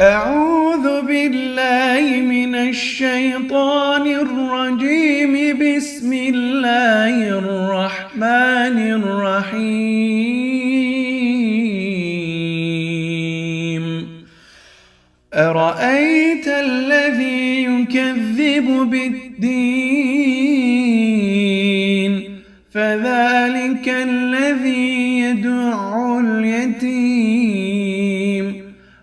أعوذ بالله من الشيطان الرجيم. بسم الله الرحمن الرحيم. أرأيت الذي يكذب بالدين؟ فذلك الذي يدع اليتيم.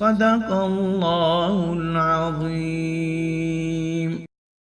صدق الله العظيم.